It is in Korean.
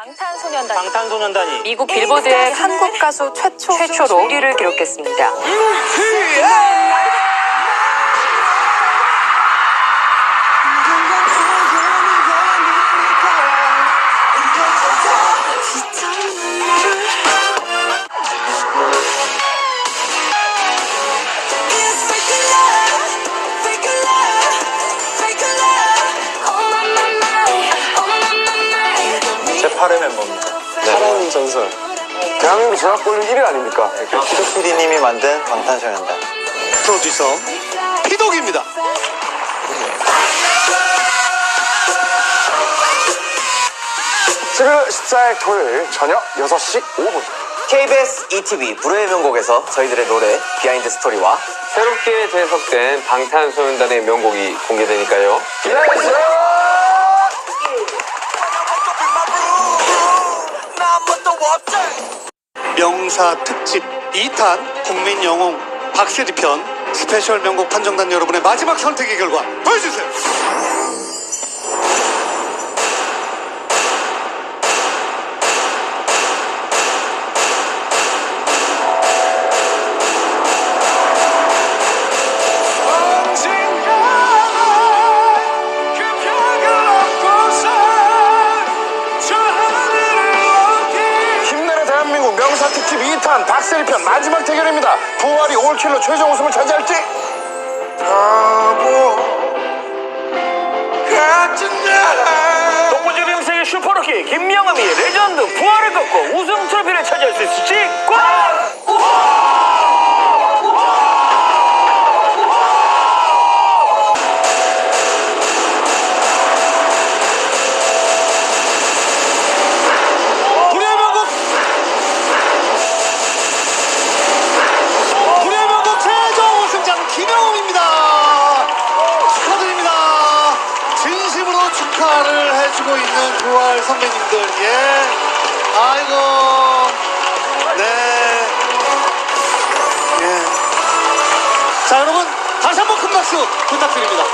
방탄소년단 방탄소년단이. 미국 빌보드의 한국 가수 최초 최초로 1위를 기록했습니다. 제 8회 멤버입니다. 사람 전설. 대한민국 전학 볼륨 1위 아닙니까? 피도 PD님이 만든 방탄소년단. 프로듀서 피독입니다. 칠 11월 14일 토요일 저녁 6시 5분. KBS ETV 불후의 명곡에서 저희들의 노래 비하인드 스토리와 새롭게 재해석된 방탄소년단의 명곡이 공개되니까요. 기다려주세요! 명사 특집 2탄 국민 영웅 박세리 편 스페셜 명곡 판정단 여러분의 마지막 선택의 결과 보여주세요. 52탄 박세리편 마지막 대결입니다. 부활이 올킬로 최종 우승을 차지할지. 바보 같은 나라. 독보적인 인생의 슈퍼루키 김명음이 해주고 있는 부활 선배님들 예. 아이고. 네. 예. 자 여러분 다시 한번 큰 박수 부탁드립니다